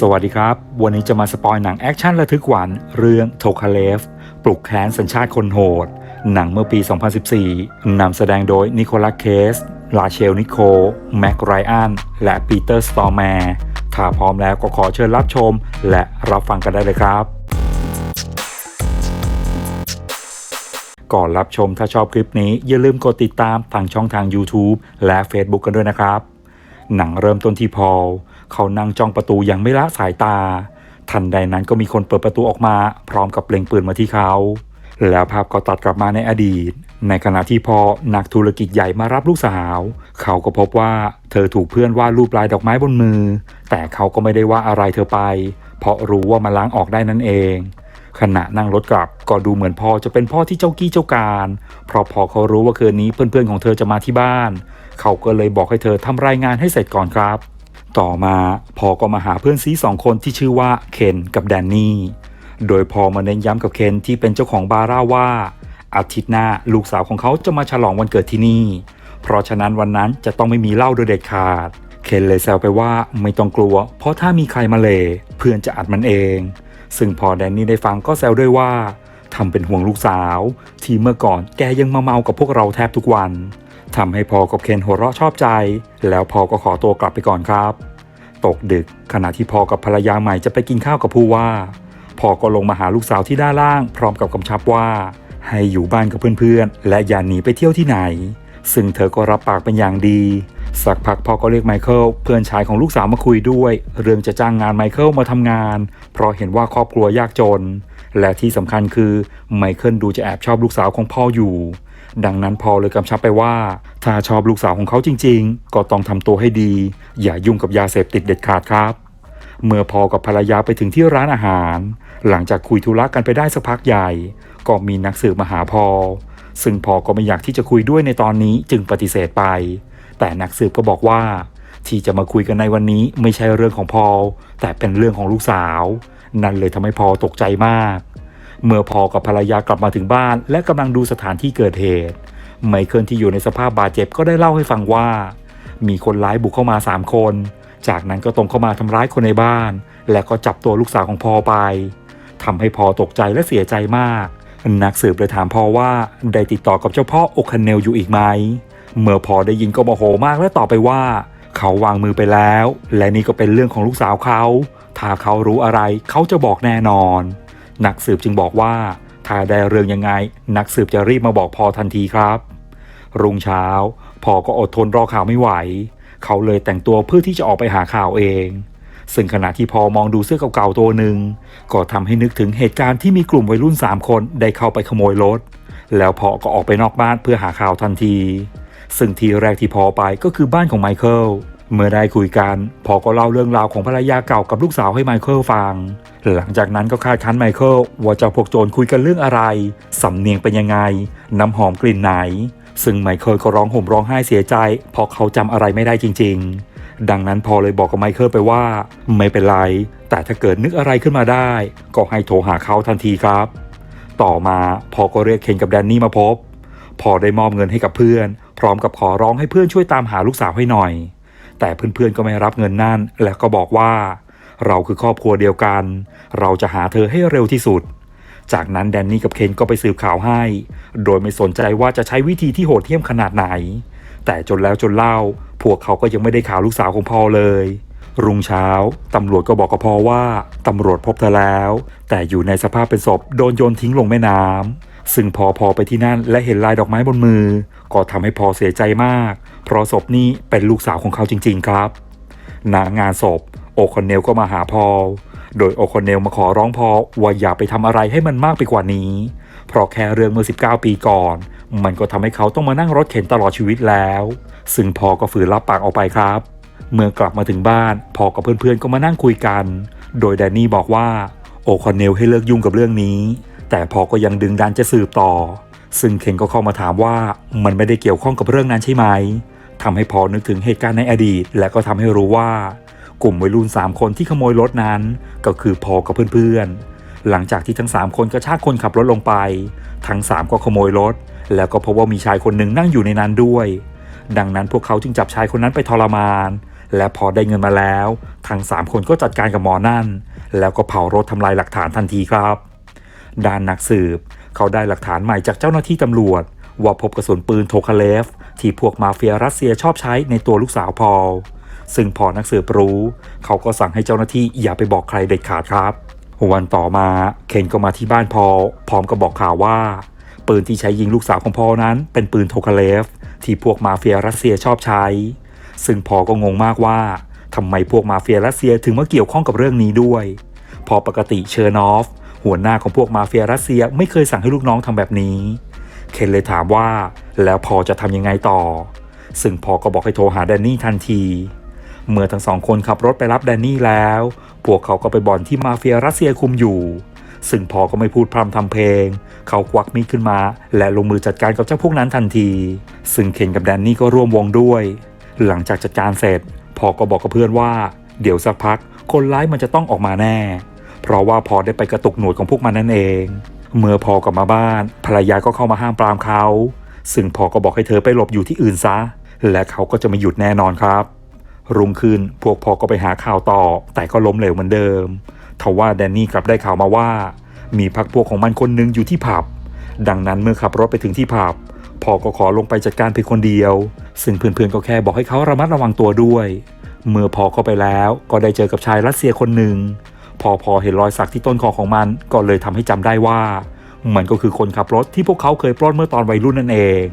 สวัสดีครับ วันนี้จะมาสปอยหนังแอคชั่นระทึกหวานเรื่องโทคาเลฟ ปลุกแค้นสัญชาติคนโหด หนังเมื่อปี 2014 นำแสดงโดยนิโคลัสเคส ลาเชลนิโค แม็กไรอัน และปีเตอร์สตอร์แมร์ถ้าพร้อมแล้วก็ขอเชิญรับชม และรับฟังกันได้เลยครับ ก่อนรับชมถ้าชอบคลิปนี้อย่าลืมกดติดตามทางช่องทาง YouTube และ Facebook กันด้วยนะครับ หนังเริ่มต้นที่พอล เขานั่งจ้องประตูอย่างไม่ละสายตา ทันใดนั้นก็มีคนเปิดประตูออกมาพร้อมกับเปล่งปืนมาที่เขา แล้วภาพก็ตัดกลับมาในอดีต ในขณะที่พอนักธุรกิจใหญ่มารับลูกสาว เขาก็พบว่าเธอถูกเพื่อนวาดรูปลายดอกไม้บนมือ แต่เขาก็ไม่ได้ว่าอะไรเธอไป เพราะรู้ว่ามันล้างออกได้นั่นเองขณะนั่งรถกลับก็ดูเหมือนพ่อจะเป็นพ่อที่เจ้ากี้เจ้าการ เพราะพอเขารู้ว่าคืนนี้เพื่อนๆของเธอจะมาที่บ้าน เขาก็เลยบอกให้เธอทำรายงานให้เสร็จก่อนครับ ต่อมาพอก็มาหาเพื่อนซีสองคนที่ชื่อว่าเคนกับแดนนี่ โดยพอมาเน้นย้ำกับเคนที่เป็นเจ้าของบาร่าว่า อาทิตย์หน้าลูกสาวของเขาจะมาฉลองวันเกิดที่นี่ เพราะฉะนั้นวันนั้นจะต้องไม่มีเหล้าโดยเด็ดขาด เคนเลยแซวไปว่าไม่ต้องกลัว เพราะถ้ามีใครมาเลเพื่อนจะอัดมันเอง ซึ่งพอแดนนี่ได้ฟังก็แซวด้วยว่าทำเป็นห่วงลูกสาว ที่เมื่อก่อนแกยังมาเมากับพวกเราแทบทุกวันทำให้พอกับเคนหัวเราะชอบใจ แล้วพอก็ขอตัวกลับไปก่อนครับ ตกดึก ขณะที่พอกับภรรยาใหม่จะไปกินข้าวกับผู้ว่าพอก็ลงมาหาลูกสาวที่ด้านล่าง พร้อมกับกำชับว่า ให้อยู่บ้านกับเพื่อนๆ และอย่าหนีไปเที่ยวที่ไหน ซึ่งเธอก็รับปากเป็นอย่างดี สักพักพอก็เรียกไมเคิลเพื่อนชายของลูกสาวมาคุยด้วย เรื่องจะจ้างงานไมเคิลมาทำงาน เพราะเห็นว่าครอบครัวยากจน และที่สำคัญคือไมเคิลดูจะแอบชอบลูกสาวของพ่ออยู่ ดังนั้นพอเลยกำชับไปว่า ถ้าชอบลูกสาวของเขาจริง ๆ ก็ต้องทำตัวให้ดี อย่ายุ่งกับยาเสพติดเด็ดขาดครับ เมื่อพอกับภรรยาไปถึงที่ร้านอาหาร หลังจากคุยธุระกันไปได้สักพักใหญ่ ก็มีนักสืบมาหาพอ ซึ่งพอก็ไม่อยากที่จะคุยด้วยในตอนนี้จึงปฏิเสธไป แต่นักสืบก็บอกว่า ที่จะมาคุยกันในวันนี้ไม่ใช่เรื่องของพอแต่เป็นเรื่องของลูกสาว นั่นเลยทำให้พอตกใจมาก เมื่อพอกับภรรยากลับมาถึงบ้าน และกำลังดูสถานที่เกิดเหตุ ไมเคิลที่อยู่ในสภาพบาดเจ็บก็ได้เล่าให้ฟังว่า มีคนร้ายบุกเข้ามา 3 คน จากนั้นก็ตรงเข้ามาทำร้ายคนในบ้าน และก็จับตัวลูกสาวของพอไปทำให้พอตกใจและเสียใจมาก นักสืบเลยถามพอว่าได้ติดต่อกับเจ้าพ่อโอคันเนลอยู่อีกไหม เมื่อพอได้ยินก็โมโหมากและตอบไปว่า เขาวางมือไปแล้ว และนี่ก็เป็นเรื่องของลูกสาวเขา ถ้าเขารู้อะไรเขาจะบอกแน่นอน นักสืบจึงบอกว่า ถ้าได้เรื่องยังไง นักสืบจะรีบมาบอกพอทันทีครับ รุ่งเช้าพอก็อดทนรอข่าวไม่ไหว เขาเลยแต่งตัวเพื่อที่จะออกไปหาข่าวเอง ซึ่งขณะที่พอมองดูเสื้อเก่าๆตัวหนึ่งก็ทำให้นึกถึงเหตุการณ์ที่มีกลุ่มวัยรุ่น 3 คนได้เข้าไปขโมยรถแล้วพอก็ออกไปนอกบ้านเพื่อหาข่าวทันที ซึ่งทีแรกที่พอไปก็คือบ้านของไมเคิล เมื่อได้คุยกันพอก็เล่าเรื่องราวของภรรยาเก่ากับลูกสาวให้ไมเคิลฟัง หลังจากนั้นก็คาดคั้นไมเคิลว่าจ้าพวกโจรคุยกันเรื่องอะไร สำเนียงเป็นยังไง น้ำหอมกลิ่นไหน ซึ่งไมเคิลก็ร้องห่มร้องไห้เสียใจเพราะเขาจำอะไรไม่ได้จริง ๆ ดังนั้นพอเลยบอกกับไมเคิลไปว่า ไม่เป็นไร แต่ถ้าเกิดนึกอะไรขึ้นมาได้ ก็ให้โทรหาเขาทันทีครับ ต่อมาพอก็เรียกเคนกับแดนนี่มาพบ พอได้มอบเงินให้กับเพื่อน พร้อมกับขอร้องให้เพื่อนช่วยตามหาลูกสาวให้หน่อย แต่เพื่อนๆก็ไม่รับเงินนั่น และก็บอกว่า เราคือครอบครัวเดียวกัน เราจะหาเธอให้เร็วที่สุด จากนั้นแดนนี่กับเคนก็ไปสืบข่าวให้ โดยไม่สนใจว่าจะใช้วิธีที่โหดเหี้ยมขนาดไหน แต่จนแล้วจนเล่า พวกเขาก็ยังไม่ได้ข่าวลูกสาวของพ่อเลยรุ่งเช้า ตำรวจก็บอกกับพ่อว่าตำรวจพบเธอแล้ว แต่อยู่ในสภาพเป็นศพโดนโยนทิ้งลงแม่น้ำซึ่งพอพอไปที่นั่นและเห็นลายดอกไม้บนมือ ก็ทำให้พอเสียใจมาก ราะศพนี้เป็นลูกสาวของเขาจริง ๆ ครับณงานศพ โอคอนเนลก็มาหาพอลโดยโอคอนเนลมาขอร้องพอว่าอย่าไปทำอะไรให้มันมากไปกว่านี้ เพราะแค่เรื่องเมื่อ 19 ปีก่อน มันก็ทำให้เขาต้องมานั่งรถเข็นตลอดชีวิตแล้ว ซึ่งพอก็ฝืนรับปากออกไปครับ เมื่อกลับมาถึงบ้าน พอกับเพื่อนๆก็มานั่งคุยกัน โดยแดนนี่บอกว่าโอคอนเนลให้เลิกยุ่งกับเรื่องนี้ แต่พอก็ยังดึงดันจะสืบต่อ ซึ่งเคนก็เข้ามาถามว่ามันไม่ได้เกี่ยวข้องกับเรื่องนั้นใช่ไหม ทำให้พอนึกถึงเหตุการณ์ในอดีต และก็ทำให้รู้ว่า กลุ่มวัยรุ่น 3 คนที่ขโมยรถนั้น ก็คือพอกับเพื่อนๆ หลังจากที่ทั้ง 3 คนกระชากคนขับรถลงไป ทั้ง 3 ก็ขโมยรถ แล้วก็พบว่ามีชายคนหนึ่งนั่งอยู่ในนั้นด้วย ดังนั้นพวกเขาจึงจับชายคนนั้นไปทรมาน และพอได้เงินมาแล้ว ทั้ง 3 คนก็จัดการกับหมอนั่น แล้วก็เผารถทำลายหลักฐานทันทีครับด้านนักสืบ เขาได้หลักฐานใหม่จากเจ้าหน้าที่ตำรวจ ว่าพบกระสุนปืนโทคาเลฟ ที่พวกมาเฟียรัสเซียชอบใช้ในตัวลูกสาวพอลซึ่งพอนักสืบรู้ เขาก็สั่งให้เจ้าหน้าที่อย่าไปบอกใครเด็ดขาดครับ วันต่อมาเคนก็มาที่บ้านพอลพร้อมกับบอกข่าวว่า ปืนที่ใช้ยิงลูกสาวของพอลนั้น เป็นปืนโทคาเลฟ ที่พวกมาเฟียรัสเซียชอบใช้ ซึ่งพอก็งงมากว่าทำไมพวกมาเฟียรัสเซียถึงมาเกี่ยวข้องกับเรื่องนี้ด้วย พอปกติเชอร์นอฟ หัวหน้าของพวกมาเฟียรัสเซียไม่เคยสั่งให้ลูกน้องทำแบบนี้ เคนเลยถามว่า แล้วพอจะทำยังไงต่อ ซึ่งพอก็บอกให้โทรหาแดนนี่ทันที เมื่อทั้งสองคนขับรถไปรับแดนนี่แล้ว พวกเขาก็ไปบ่อนที่มาเฟียรัสเซียคุมอยู่ ซึ่งพอก็ไม่พูดพร่ำทำเพลง เขาควักมีดขึ้นมา และลงมือจัดการกับเจ้าพวกนั้นทันที ซึ่งเคนกับแดนนี่ก็ร่วมวงด้วย หลังจากจัดการเสร็จ พอก็บอกกับเพื่อนว่า เดี๋ยวสักพัก คนร้ายมันจะต้องออกมาแน่ เพราะว่าพอได้ไปกระตุกหนวดของพวกมันนั่นเอง เมื่อพอกลับมาบ้าน ภรรยาก็เข้ามาห้ามปรามเขา ซึ่งพอก็บอกให้เธอไปหลบอยู่ที่อื่นซะ และเขาก็จะไม่หยุดแน่นอนครับ รุ่งขึ้นพวกพอก็ไปหาข่าวต่อ แต่ก็ล้มเหลวเหมือนเดิมทว่าแดนนี่กลับได้ข่าวมาว่า มีพักพวกของมันคนหนึงอยู่ที่ผับ ดังนั้นเมื่อขับรถไปถึงที่ผับพอก็ขอลงไปจัดการเพียงคนเดียว ซึ่งเพื่อนๆก็แค่บอกให้เขาระมัดระวังตัวด้วย เมื่อพอเข้าไปแล้วก็ได้เจอกับชายรัสเซียคนหนึ่งพอพอเห็นรอยสักที่ต้นคอของมันก็เลยทำให้จำได้ว่า มันก็คือคนขับรถที่พวกเขาเคยปล้นเมื่อตอนวัยรุ่นนั่นเอง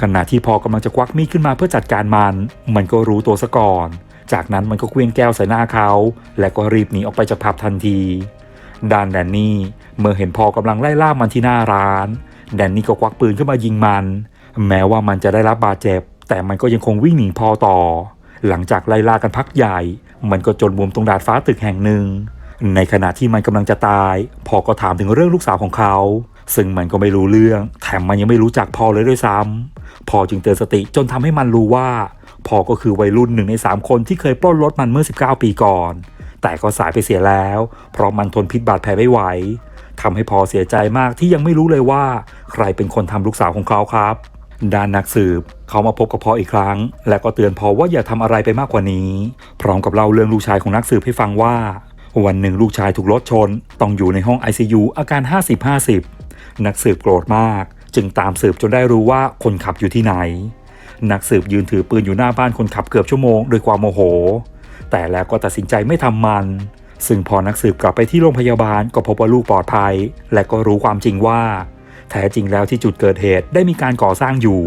ขณะที่พอกำลังจะควักมีดขึ้นมาเพื่อจัดการมัน มันก็รู้ตัวซะก่อน จากนั้นมันก็เควียงแก้วใส่หน้าเขา และก็รีบหนีออกไปจากผับทันทีดานแดนนี่เมื่อเห็นพอกำลังไล่ล่ามันที่หน้าร้าน แดนนี่ก็ควักปืนขึ้นมายิงมัน แม้ว่ามันจะได้รับบาดเจ็บ แต่มันก็ยังคงวิ่งหนีพอต่อ หลังจากไล่ล่ากันพักใหญ่ มันก็จนมุมตรงดาดฟ้าตึกแห่งหนึ่ง ในขณะที่มันกำลังจะตาย พอก็ถามถึงเรื่องลูกสาวของเขา ซึ่งมันก็ไม่รู้เรื่อง แถมมันยังไม่รู้จักพอเลยด้วยซ้ำพอจึงเตือนสติจนทำให้มันรู้ว่า พอก็คือวัยรุ่นหนึ่งใน 3 คนที่เคยปล้นรถมันเมื่อ 19 ปีก่อน แต่ก็สายไปเสียแล้ว เพราะมันทนพิษบาดแผลไม่ไหวทำให้พอเสียใจมากที่ยังไม่รู้เลยว่า ใครเป็นคนทำลูกสาวของเขาครับ ด้านนักสืบเขามาพบกับพออีกครั้ง และก็เตือนพอว่าอย่าทำอะไรไปมากกว่านี้ พร้อมกับเล่าเรื่องลูกชายของนักสืบให้ฟังว่า วันหนึ่งลูกชายถูกรถชน ต้องอยู่ในห้อง ICU อาการ 50-50 นักสืบโกรธมาก จึงตามสืบจนได้รู้ว่าคนขับอยู่ที่ไหน นักสืบยืนถือปืนอยู่หน้าบ้านคนขับเกือบชั่วโมงโดยความโมโห แต่แล้วก็ตัดสินใจไม่ทำมัน ซึ่งพอนักสืบกลับไปที่โรงพยาบาลก็พบว่าลูกปลอดภัย และก็รู้ความจริงว่า แท้จริงแล้วที่จุดเกิดเหตุได้มีการก่อสร้างอยู่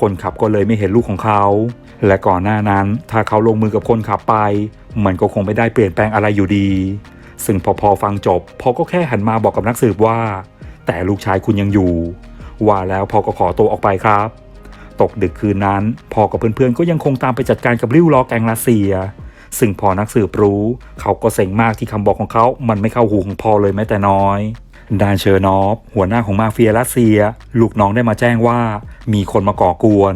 คนขับก็เลยไม่เห็นลูกของเขา และก่อนหน้านั้น ถ้าเขาลงมือกับคนขับไป มันก็คงไม่ได้เปลี่ยนแปลงอะไรอยู่ดีซึ่งพอพอฟังจบพอก็แค่หันมาบอกกับนักสืบว่า แต่ลูกชายคุณยังอยู่ ว่าแล้วพอก็ขอตัวออกไปครับ ตกดึกคืนนั้นพอกับเพื่อนๆก็ยังคงตามไปจัดการกับริ้วล้อแกงรัสเซีย ซึ่งพอนักสืบรู้ เขาก็เซ็งมากที่คำบอกของเขามันไม่เข้าหูของพ่อเลยแม้แต่น้อยดานเชอร์นอฟหัวหน้าของมาเฟียรัสเซีย ลูกน้องได้มาแจ้งว่า มีคนมาก่อกวน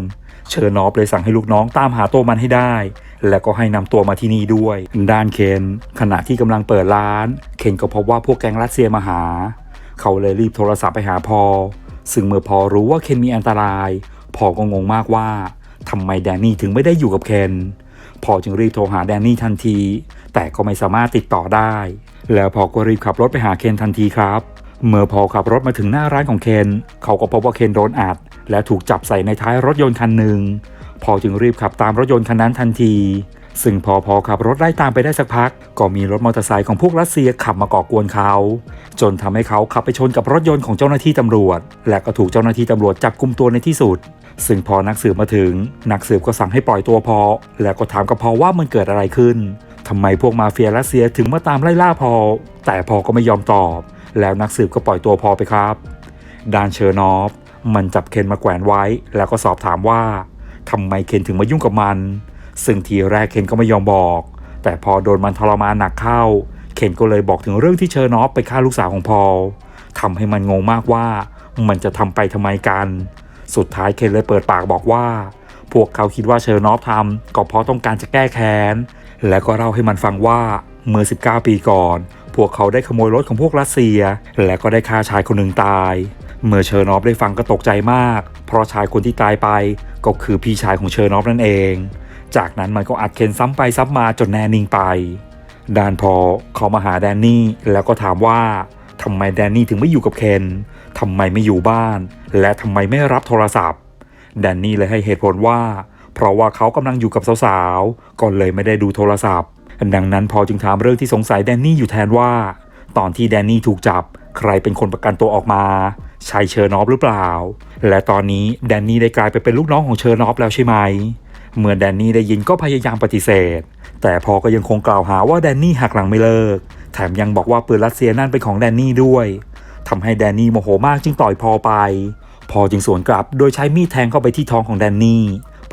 เชอร์นอฟเลยสั่งให้ลูกน้องตามหาตัวมันให้ได้ และก็ให้นำตัวมาที่นี่ด้วย ด้านเคนขณะที่กำลังเปิดร้าน เคนก็พบว่าพวกแก๊งรัสเซียมาหา เขาเลยรีบโทรศัพท์ไปหาพอ ซึ่งเมื่อพอรู้ว่าเคนมีอันตราย พอก็งงมากว่าทำไมแดนนี่ถึงไม่ได้อยู่กับเคนพอจึงรีบโทรหาแดนนี่ทันที แต่ก็ไม่สามารถติดต่อได้ แล้วพอก็รีบขับรถไปหาเคนทันทีครับ เมื่อพอขับรถมาถึงหน้าร้านของเคนเขาก็พบว่าเคนโดนอัด และถูกจับใส่ในท้ายรถยนต์คันหนึ่งพอจึงรีบขับตามรถยนต์คันนั้นทันที ซึ่งพอพอขับรถไล่ตามไปได้สักพัก ก็มีรถมอเตอร์ไซค์ของพวกรัสเซียขับมาก่อกวนเขา จนทำให้เขาขับไปชนกับรถยนต์ของเจ้าหน้าที่ตำรวจ และก็ถูกเจ้าหน้าที่ตำรวจจับกุมตัวในที่สุด ซึ่งพอนักสืบมาถึง นักสืบก็สั่งให้ปล่อยตัวพอ แล้วก็ถามกับพอว่ามันเกิดอะไรขึ้นทำไมพวกมาเฟียรัสเซียถึงมาตามไล่ล่าพอ แต่พอก็ไม่ยอมตอบ แล้วนักสืบก็ปล่อยตัวพอไปครับดานเชอร์นอฟมันจับเคนมาแขวนไว้ แล้วก็สอบถามว่าทำไมเคนถึงมายุ่งกับมัน ซึ่งทีแรกเคนก็ไม่ยอมบอก แต่พอโดนมันทรมานหนักเข้า เคนก็เลยบอกถึงเรื่องที่เชอร์นอฟไปฆ่าลูกสาวของพอลทำให้มันงงมากว่ามันจะทำไปทำไมกัน สุดท้ายเคนเลยเปิดปากบอกว่า พวกเขาคิดว่าเชอร์นอฟทำก็เพราะต้องการจะแก้แค้น และก็เล่าให้มันฟังว่าเมื่อ 19 ปีก่อน พวกเขาได้ขโมยรถของพวกรัสเซีย และก็ได้ฆ่าชายคนหนึ่งตาย เมื่อเชอร์นอฟได้ฟังก็ตกใจมาก เพราะชายคนที่ตายไปก็คือพี่ชายของเชอร์นอฟนั่นเอง จากนั้นมันก็อัดเคนซ้ำไปซ้ำมาจนแน่นิ่งไป ดานพอเขามาหาแดนนี่แล้วก็ถามว่าทำไมแดนนี่ถึงไม่อยู่กับเคนทำไมไม่อยู่บ้าน และทำไมไม่รับโทรศัพท์ แดนนี่เลยให้เหตุผลว่า เพราะว่าเขากำลังอยู่กับสาวๆก็เลยไม่ได้ดูโทรศัพท์ ดังนั้นพอจึงถามเรื่องที่สงสัยแดนนี่อยู่แทนว่า ตอนที่แดนนี่ถูกจับ ใครเป็นคนประกันตัวออกมาใช่เชอร์นอฟหรือเปล่า และตอนนี้แดนนี่ได้กลายไปเป็นลูกน้องของเชอร์นอฟแล้วใช่ไหม เมื่อแดนนี่ได้ยินก็พยายามปฏิเสธ แต่พอก็ยังคงกล่าวหาว่าแดนนี่หักหลังไม่เลิก แถมยังบอกว่าปืนรัสเซียนั่นเป็นของแดนนี่ด้วยทำให้แดนนี่โมโหมากจึงต่อยพอไป พอจึงสวนกลับโดยใช้มีดแทงเข้าไปที่ท้องของแดนนี่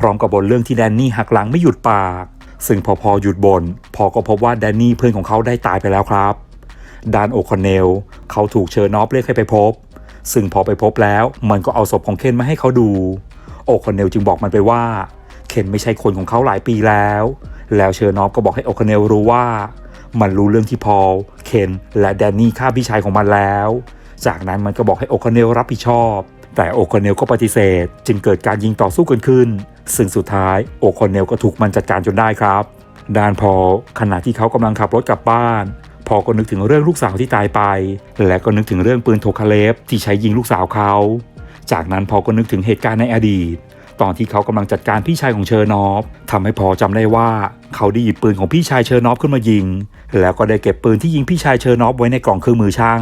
พร้อมกับบ่นเรื่องที่แดนนี่หักหลังไม่หยุดปาก ซึ่งพอพอหยุดบน่นพอก็พบว่าแดนนี่เพื่อนของเขาได้ตายไปแล้วครับดานโอคอนเนลเขาถูกเชอร์นอฟเรียกให้ไปพบ ซึ่งพอไปพบแล้วมันก็เอาศพของเคนมาให้เขาดู โอคอนเนลจึงบอกมันไปว่า เคนไม่ใช่คนของเขาหลายปีแล้ว แล้วเชอร์นอฟก็บอกให้โอคอนเนลรู้ว่า มันรู้เรื่องที่พอล เคนและแดนนี่ฆ่าพี่ชายของมันแล้ว จากนั้นมันก็บอกให้โอคอนเนลรับผิดชอบ แต่โอคอนเนลก็ปฏิเสธ จึงเกิดการยิงต่อสู้กันขึ้น ซึ่งสุดท้ายโอคอนเนลก็ถูกมันจัดการจนได้ครับด้านพอลขณะที่เขากำลังขับรถกลับบ้าน พอก็นึกถึงเรื่องลูกสาวที่ตายไป และก็นึกถึงเรื่องปืนโทคาเลฟที่ใช้ยิงลูกสาวเขา จากนั้นพอก็นึกถึงเหตุการณ์ในอดีต ตอนที่เขากำลังจัดการพี่ชายของเชอร์นอฟทำให้พอจำได้ว่า เขาได้หยิบปืนของพี่ชายเชอร์นอฟขึ้นมายิง แล้วก็ได้เก็บปืนที่ยิงพี่ชายเชอร์นอฟไว้ในกล่องเครื่องมือช่าง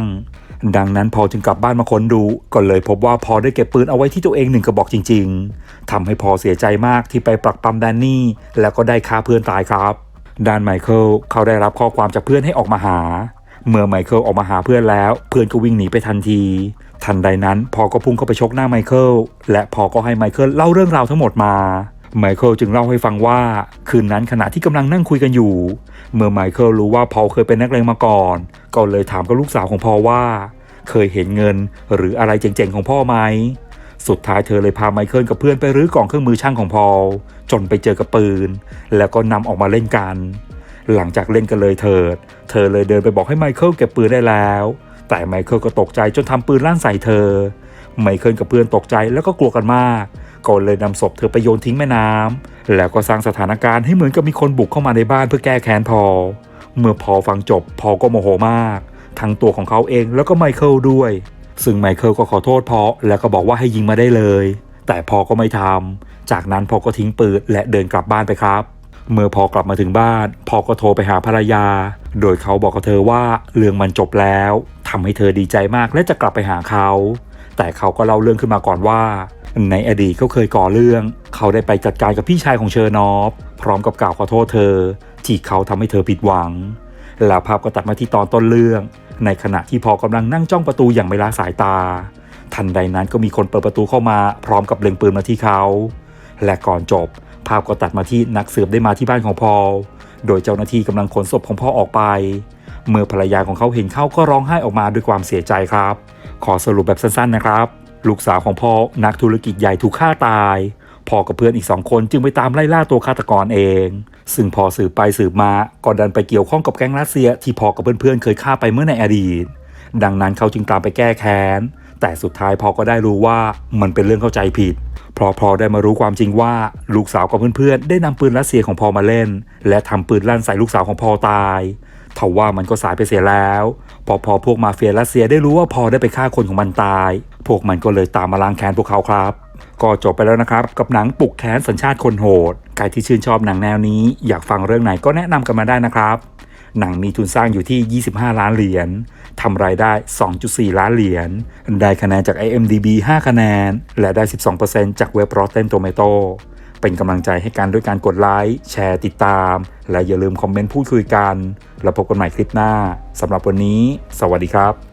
ดังนั้นพอจึงกลับบ้านมาค้นดูก็เลยพบว่าพอได้เก็บปืนเอาไว้ที่ตัวเองหนึ่งกระบอกจริง ๆทำให้พอเสียใจมากที่ไปปรักปรำแดนนี่แล้วก็ได้ฆ่าเพื่อนตายครับด้านไมเคิลเขาได้รับข้อความจากเพื่อนให้ออกมาหา เมื่อไมเคิลออกมาหาเพื่อนแล้ว เพื่อนก็วิ่งหนีไปทันที ทันใดนั้นพอก็พุ่งเข้าไปชกหน้าไมเคิลและพอก็ให้ไมเคิลเล่าเรื่องราวทั้งหมดมาไมเคิลจึงเล่าให้ฟังว่า คืนนั้นขณะที่กำลังนั่งคุยกันอยู่ เมื่อไมเคิลรู้ว่าพอลเคยเป็นนักเลงมาก่อน ก็เลยถามกับลูกสาวของพอลว่า เคยเห็นเงินหรืออะไรเจ๋งๆของพ่อไหมสุดท้ายเธอเลยพาไมเคิลกับเพื่อนไปรื้อกล่องเครื่องมือช่างของพอลจนไปเจอกับปืน แล้วก็นำออกมาเล่นกัน หลังจากเล่นกันเลยเถิด เธอเลยเดินไปบอกให้ไมเคิลเก็บปืนได้แล้ว แต่ไมเคิลก็ตกใจจนทำปืนลั่นใส่เธอ ไมเคิลกับเพื่อนตกใจแล้วก็กลัวกันมาก ก็เลยนำศพเธอไปโยนทิ้งแม่น้ำแล้วก็สร้างสถานการณ์ให้เหมือนกับมีคนบุกเข้ามาในบ้านเพื่อแก้แค้นพอ เมื่อพอฟังจบพอก็โมโหมาก ทั้งตัวของเขาเองแล้วก็ไมเคิลด้วย ซึ่งไมเคิลก็ขอโทษพอแล้วก็บอกว่าให้ยิงมาได้เลย แต่พอก็ไม่ทำจากนั้นพอก็ทิ้งปืนและเดินกลับบ้านไปครับ เมื่อพอกลับมาถึงบ้าน พอก็โทรไปหาภรรยา โดยเขาบอกกับเธอว่าเรื่องมันจบแล้วทำให้เธอดีใจมากและจะกลับไปหาเขา แต่เขาก็เล่าเรื่องขึ้นมาก่อนว่า ในอดีตเขาเคยก่อเรื่อง เขาได้ไปจัดการกับพี่ชายของเชอร์นอฟพร้อมกับกล่าวขอโทษเธอ ที่เขาทำให้เธอผิดหวัง แล้วภาพก็ตัดมาที่ตอนต้นเรื่อง ในขณะที่พอกำลังนั่งจ้องประตูอย่างไม่ละสายตา ทันใดนั้นก็มีคนเปิดประตูเข้ามา พร้อมกับเล็งปืนมาที่เขา และก่อนจบ ภาพก็ตัดมาที่นักสืบได้มาที่บ้านของพอลโดยเจ้าหน้าที่กำลังขนศพของพ่อออกไป เมื่อภรรยาของเขาเห็นเข้าก็ร้องไห้ออกมาด้วยความเสียใจครับ ขอสรุปแบบสั้นๆนะครับ ลูกสาวของพ่อนักธุรกิจใหญ่ถูกฆ่าตายพ่อกับเพื่อนอีกสองคนจึงไปตามไล่ล่าตัวฆาตกรเอง ซึ่งพอสืบไปสืบมาก็ดันไปเกี่ยวข้องกับแก๊งรัสเซียที่พ่อกับเพื่อนๆเคยฆ่าไปเมื่อในอดีต ดังนั้นเขาจึงตามไปแก้แค้น แต่สุดท้ายพอก็ได้รู้ว่ามันเป็นเรื่องเข้าใจผิดเพราะพอได้มารู้ความจริงว่าลูกสาวกับเพื่อนๆ ได้นำปืนรัสเซียของพอมาเล่น และทำปืนลั่นใส่ลูกสาวของพอตายทว่ามันก็สายไปเสียแล้ว พอพอพวกมาเฟียรัสเซียได้รู้ว่าพอได้ไปฆ่าคนของมันตาย พวกมันก็เลยตามมาล้างแค้นพวกเขาครับ ก็จบไปแล้วนะครับ กับหนังปลุกแค้นสัญชาติคนโหด ใครที่ชื่นชอบหนังแนวนี้ อยากฟังเรื่องไหนก็แนะนำกันมาได้นะครับ หนังมีทุนสร้างอยู่ที่ 25 ล้านเหรียญ ทำรายได้ 2.4 ล้านเหรียญ ได้คะแนนจาก IMDB 5 คะแนน และได้ 12%จากเว็บ Rotten Tomato เป็นกำลังใจให้กันด้วยการกดไลค์ แชร์ติดตาม และอย่าลืมคอมเมนต์พูดคุยกัน แล้วพบกันใหม่คลิปหน้าสำหรับวันนี้ สวัสดีครับ